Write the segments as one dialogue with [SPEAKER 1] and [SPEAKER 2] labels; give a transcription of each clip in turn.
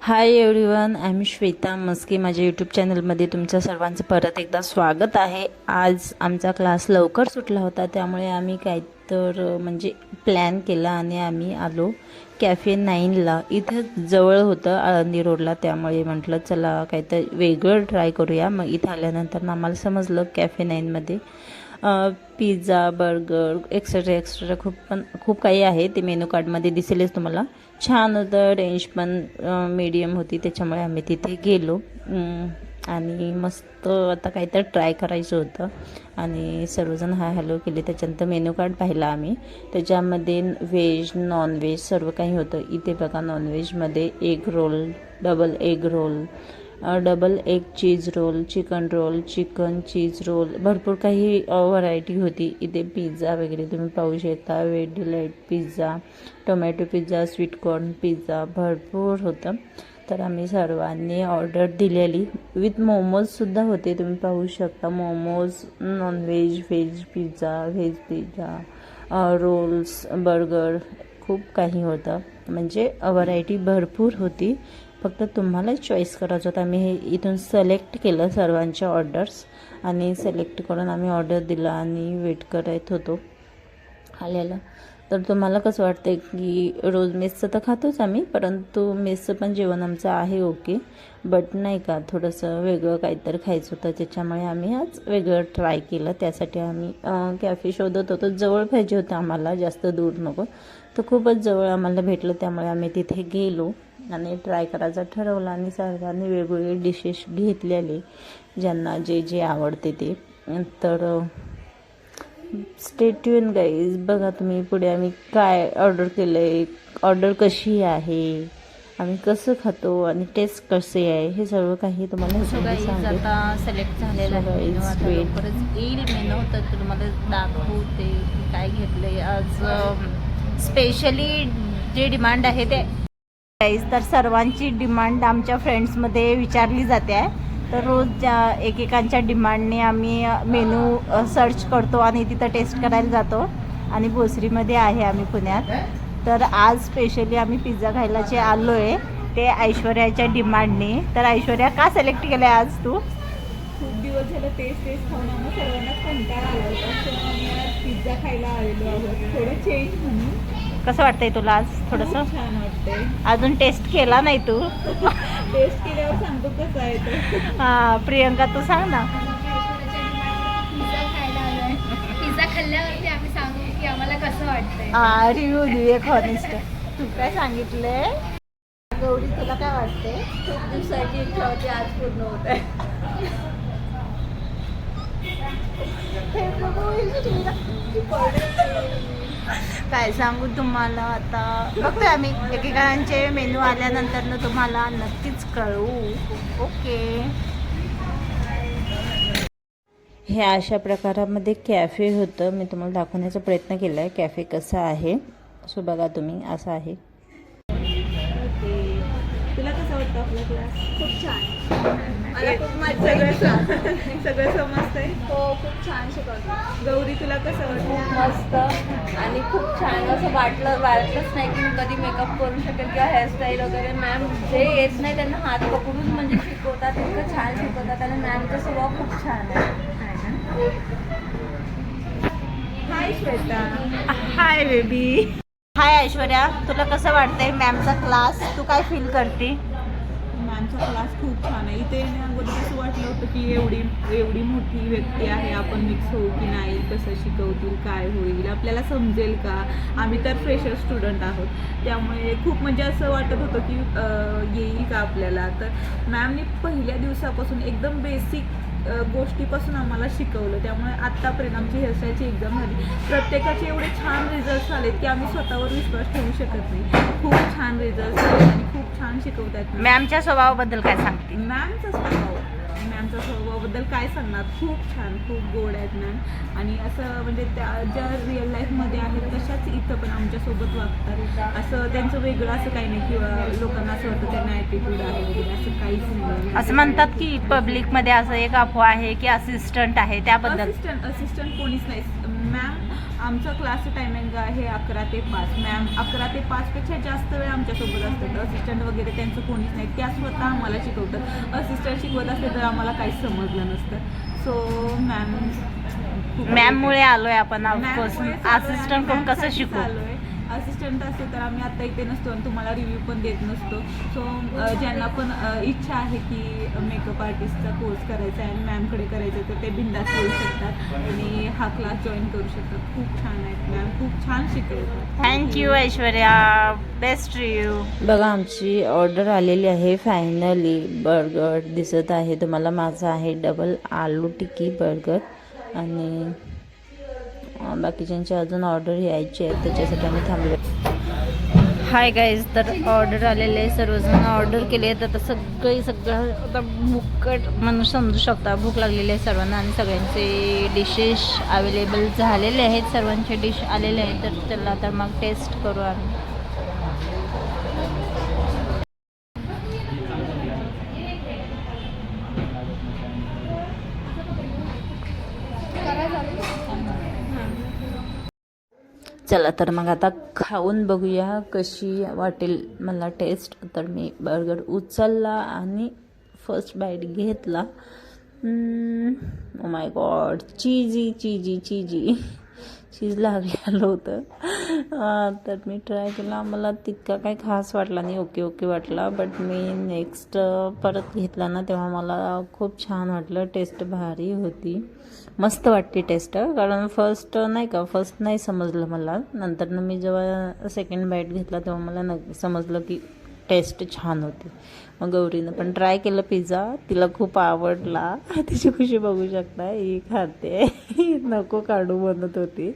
[SPEAKER 1] Hi everyone I am Shweta Maske माझ्या YouTube चॅनलमध्ये तुमच्या सर्वांचं परत एकदा स्वागत आहे. आज आमचा क्लास लवकर सुटला होता त्यामुळे आम्ही काय तर म्हणजे प्लॅन केला आणि आम्ही आलो कॅफे नाईनला इथं जवळ होतं आळंदी रोडला त्यामुळे म्हटलं चला काहीतरी वेगळं ट्राय करूया. मग इथं आल्यानंतर आम्हाला समजलं कॅफे नाईनमध्ये पिझ्झा बर्गर एक्सेट्रा एक्सेट्रा खूप पण खूप काही आहे ते मेनू कार्डमध्ये दिसेलच तुम्हाला. छान होतं रेंज पण मीडियम होती त्याच्यामुळे आम्ही तिथे गेलो. आणि मस्त आता काहीतरी ट्राय करायचं होतं. आणि सर्वजण हा हॅलो केले. त्याच्यानंतर मेनू कार्ड पाहिला आम्ही. त्याच्यामध्ये व्हेज नॉनव्हेज सर्व काही होतं. इथे बघा नॉनव्हेजमध्ये egg roll double egg roll double egg cheese roll chicken roll chicken cheese roll भरपूर काही व्हरायटी होती. इथे पिझ्झा वगैरे तुम्ही पाहू शकता. Veg delight pizza tomato pizza sweetcorn pizza भरपूर होतं. तर आम्ही सर्वांनी ऑर्डर दिलेली. विथ मोमोजसुद्धा होते. तुम्ही पाहू शकता. Momos non veg veg pizza veg pizza rolls burger खूप काही होतं. म्हणजे व्हरायटी भरपूर होती. फक्त तुम्हाला चॉईस करायचं होतं. आम्ही हे इथून सिलेक्ट केलं सर्वांच्या ऑर्डर्स आणि सिलेक्ट करून आम्ही ऑर्डर दिला आणि वेट करत होतो आलेलं. तर तुम्हाला कसं वाटतं की रोज मेसचं तर खातोच आम्ही परंतु मेसचं पण जेवण आमचं आहे ओके बट नाही का थोडंसं वेगळं काहीतरी खायचं होतं. त्याच्यामुळे आम्ही आज वेगळं ट्राय केलं. त्यासाठी आम्ही कॅफे शोधत होतो. जवळ पाहिजे होतं आम्हाला जास्त दूर नको. तर खूपच जवळ आम्हाला भेटलं. त्यामुळे आम्ही तिथे गेलो. आणि ट्राय करायचं ठरवलं आणि सर्वांनी वेगवेगळे डिशेस घेतलेले ज्यांना जे जे आवडते ते. तर स्टेट्यून गाईज बघा तुम्ही पुढे आम्ही काय ऑर्डर केलं आहे ऑर्डर कशी आहे आम्ही कसं खातो आणि टेस्ट कसे आहे हे सर्व काही तुम्हाला
[SPEAKER 2] आता सिलेक्ट झालेला आहे. लवकरच येईल मेनू तर तुम्हाला दाखवते काय घेतलंय. आज स्पेशली जे डिमांड आहे ते गाईज तर सर्वांची डिमांड आमच्या फ्रेंड्समध्ये विचारली जाते आहे. तर रोज एकेकांच्या डिमांडने आम्ही मेनू सर्च करतो आणि तिथं टेस्ट करायला जातो. आणि भोसरीमध्ये आहे आम्ही पुण्यात. तर आज स्पेशली आम्ही पिझ्झा खायला जे आलो आहे ते ऐश्वर्याच्या डिमांडने तर ऐश्वर्या का सिलेक्ट केलं आहे आज तू?
[SPEAKER 3] खूप दिवस झालं तेच तेच खाऊन आम्हाला सर्वांना कंटाळा आला होता पिझ्झा खायला आलेलो आहोत. थोडं चेंज म्हणून.
[SPEAKER 2] कसं वाटतंय तुला आज थोडंसं? अजून टेस्ट केला नाही तू?
[SPEAKER 3] टेस्ट केल्यावर सांगतो कसं आहे ते.
[SPEAKER 2] हा प्रियंका तू सांग ना.
[SPEAKER 4] पिझ्झा खायला आलोय पिझ्झा खाल्ल्यावरती आम्ही सांगू की आम्हाला कसं वाटतंय.
[SPEAKER 2] रिव्ह्यू देऊ एक हॉनेस्ट तू काय सांगितलंय गौरी तुला काय वाटते
[SPEAKER 4] खूप दिवसाची इच्छा होती आज पूर्ण होत आहे.
[SPEAKER 2] काय सांगू तुम्हाला आता? बघतोय आम्ही. एकेकांचे मेनू आल्यानंतर ना तुम्हाला नक्कीच कळवू ओके.
[SPEAKER 1] हे अशा प्रकारामध्ये कॅफे होतं. मी तुम्हाला दाखवण्याचा प्रयत्न केला आहे कॅफे कसं आहे? सो बघा तुम्ही असं आहे.
[SPEAKER 3] आपला क्लास
[SPEAKER 4] खूप छान. मला खूप मजा
[SPEAKER 3] सगळं सगळं समजतंय.
[SPEAKER 4] हो खूप छान शिकवतो
[SPEAKER 3] गौरी तुला कसं वाटतं
[SPEAKER 4] मस्त. आणि खूप छान असं वाटलं वाटलंच नाही की मी कधी मेकअप करू शकेल किंवा हेअरस्टाईल वगैरे. मॅम जे येत नाही त्यांना हात पकडून म्हणजे शिकवतात इतकं छान शिकवतात. आणि मॅमचा स्वभाव खूप छान आहे.
[SPEAKER 3] Hi Shweta.
[SPEAKER 2] Hi baby. Hi Aishwarya तुला कसं वाटतंय? मॅमचा क्लास तू काय फील करते?
[SPEAKER 3] मॅमचा क्लास खूप छान आहे. इथे येण्या अगोदर असं वाटलं होतं की एवढी एवढी मोठी व्यक्ती आहे आपण मिक्स होऊ की नाही कसं शिकवतील काय होईल आपल्याला समजेल का? आम्ही तर फ्रेशर स्टुडंट आहोत. त्यामुळे खूप म्हणजे असं वाटत होतं की येईल का आपल्याला? तर मॅमने पहिल्या दिवसापासून एकदम बेसिक गोष्टीपासून आम्हाला शिकवलं. त्यामुळे आत्तापर्यंत आमची हेअरस्टाईलची एक्झाम झाली. प्रत्येकाचे एवढे छान रिझल्ट्स आलेत की आम्ही स्वतःवर विश्वास ठेवू शकत नाही. खूप छान रिझल्ट्स आले आणि खूप छान शिकवतात
[SPEAKER 2] मॅमच्या स्वभावाबद्दल काय सांगते
[SPEAKER 3] मॅमचा स्वभाव. मॅमचा स्वभावाबद्दल काय सांगणार? खूप छान खूप गोड आहेत मॅम आणि असं म्हणजे त्या ज्या रिअल लाईफमध्ये आहेत तशाच इथं पण आमच्यासोबत वागतात. असं त्यांचं वेगळं असं काही नाही किंवा लोकांना असं वाटतं त्यांना ॲटिट्यूड आहे वगैरे असं काहीच नाही.
[SPEAKER 2] असं म्हणतात की पब्लिकमध्ये असं एक अफवा आहे की असिस्टंट आहे त्याबद्दल.
[SPEAKER 3] असिस्टंट असिस्टंट कोणीच नाही. मॅम आमचं क्लासचं टायमिंग आहे अकरा ते पाच. मॅम अकरा ते पाचपेक्षा जास्त वेळ आमच्यासोबत असतात असिस्टंट वगैरे त्यांचं कोणीच नाही. त्या स्वतः आम्हाला शिकवतात. असिस्टंट शिकवत असते तर आम्हाला काहीच समजलं नसतं. सो मॅम
[SPEAKER 2] मॅममुळे आलोय आपण ऑफकोर्स असिस्टंट कोण कसं शिकू?
[SPEAKER 3] असिस्टंट असते तर आम्ही आता इथे नसतो आणि तुम्हाला रिव्ह्यू पण देत नसतो. सो ज्यांना पण इच्छा आहे की मेकअप आर्टिस्टचा कोर्स करायचा आहे आणि मॅमकडे करायचा आहे तर ते बिंदास येऊ शकतात आणि हा क्लास जॉईन करू शकतात. खूप छान आहेत मॅम खूप छान शिकवतात
[SPEAKER 2] थँक्यू ऐश्वर्या. बेस्ट रिव्ह्यू
[SPEAKER 1] बघा आमची ऑर्डर आलेली आहे. फायनली बर्गर दिसत आहे. तुम्हाला माझा आहे डबल आलू टिक्की बर्गर आणि अं, बाकीच्यांची अजून ऑर्डर यायची आहेत त्याच्यासाठी आम्ही थांबलो.
[SPEAKER 2] हाय गाईज तर ऑर्डर आलेले आहे सर्वजण ऑर्डर केले तर आता सगळे सगळं आता भूकट म्हणून समजू शकता भूक लागलेली आहे सर्वांना आणि सगळ्यांचे डिशेस अवेलेबल झालेले आहेत. सर्वांचे डिश आलेले आहेत तर चला तर मग टेस्ट करू आम्ही.
[SPEAKER 1] चला तर मग आता खाऊन बघूया कशी वाटेल मला टेस्ट तर मी बर्गर उचलला आणि फर्स्ट बाईट घेतला. माय गॉड चीजी चीजी चीजी चीज लागलेलं होतं. तर मी ट्राय केला. मला तितका काही खास वाटला नाही. ओके ओके वाटला. बट मी नेक्स्ट परत घेतला ना तेव्हा मला खूप छान वाटलं. टेस्ट भारी होती. मस्त वाटते टेस्ट कारण फर्स्ट नाही का फर्स्ट नाही समजलं मला. नंतर मी जेव्हा सेकंड बाईट घेतला तेव्हा मला न समजलं की टेस्ट छान होती. मग गौरीनं पण ट्राय केलं पिझ्झा तिला खूप आवडला. तिची खुशी बघू शकता. ही खाते. नको काढू बनत होती.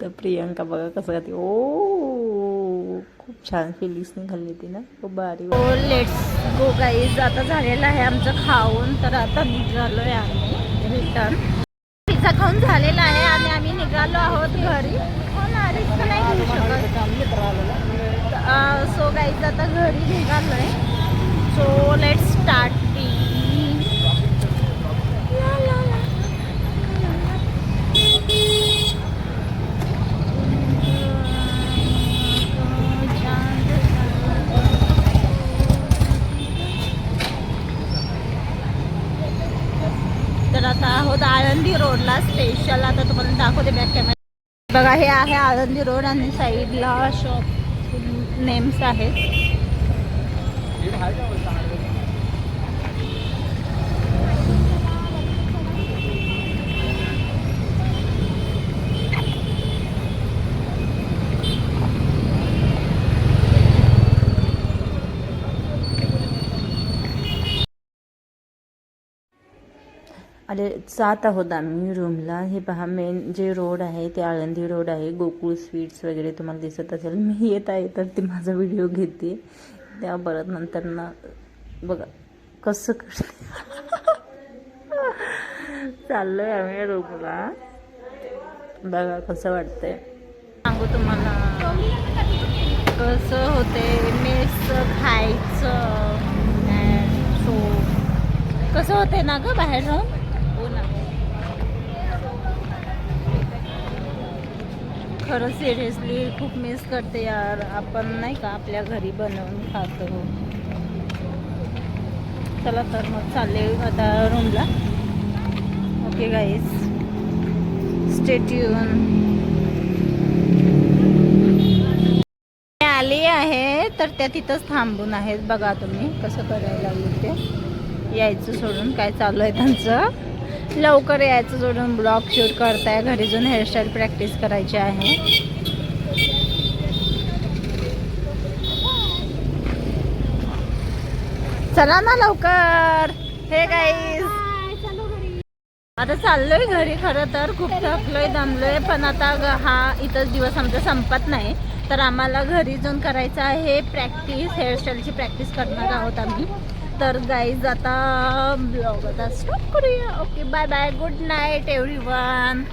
[SPEAKER 1] तर प्रियंका बघा कसं खाते. ओ खूप छान फिलिंग्सने खाल्ली ती ना खूप भारी
[SPEAKER 2] हो लेट्स गो गाईज आता झालेलं आहे आमचं खाऊन. तर आता निघालो आहे आम्ही. रिटर्न पिझ्झा खाऊन झालेला आहे आणि आम्ही निघालो आहोत घरी. हो ना रिस्क नाही घेऊ शकत. सो गाईज आता घरी निघालो आहे सो लेट स्टार्ट तर आता आहोत आळंदी रोडला स्पेशल आता तुम्हाला दाखवते बॅक कॅमेरा बघा हे आहे आळंदी रोड आणि साईडला शॉप नेम्स आहेत.
[SPEAKER 1] अरे जात आहोत आम्ही रूमला हे पहा मेन जे रोड आहे ते आळंदी रोड आहे. गोकुळ स्वीट्स वगैरे तुम्हाला दिसत असेल. मी येत आहे तर ते माझा व्हिडिओ घेते. त्या परत नंतर ना बघा कसं चाललो आहे आम्ही रूमला बघा कसं वाटतंय.
[SPEAKER 2] सांगू तुम्हाला. कसं होते मेस खायचं सो कसं होते ना ग बाहेर? जाऊन खरं सिरियसली खूप मिस करते यार. आपण नाही का आपल्या घरी बनवून खातो. चला तर मग चालले आता रूमला ओके गाईज स्टेट्यून आली आहे तर त्या तिथंच थांबून आहेत. बघा तुम्ही कसं करायला लागले ते. यायचं सोडून काय चालू आहे त्यांचं. लवकर यायचं सोडून ब्लॉग शूट करताय. घरी जाऊन हेअरस्टाईल प्रॅक्टिस करायची आहे. चला ना लवकर. हे गाईज आता चाललोय घरी खरं तर. खूप थकलोय दमलोय. पण आता ग- हा इथंच दिवस आमचा संपत नाही. तर आम्हाला घरी जाऊन करायचं आहे प्रॅक्टिस हेअरस्टाईलची प्रॅक्टिस करणार आहोत आम्ही. तर गाईज आता ब्लॉग आता स्टॉप करूया. Okay bye bye good night everyone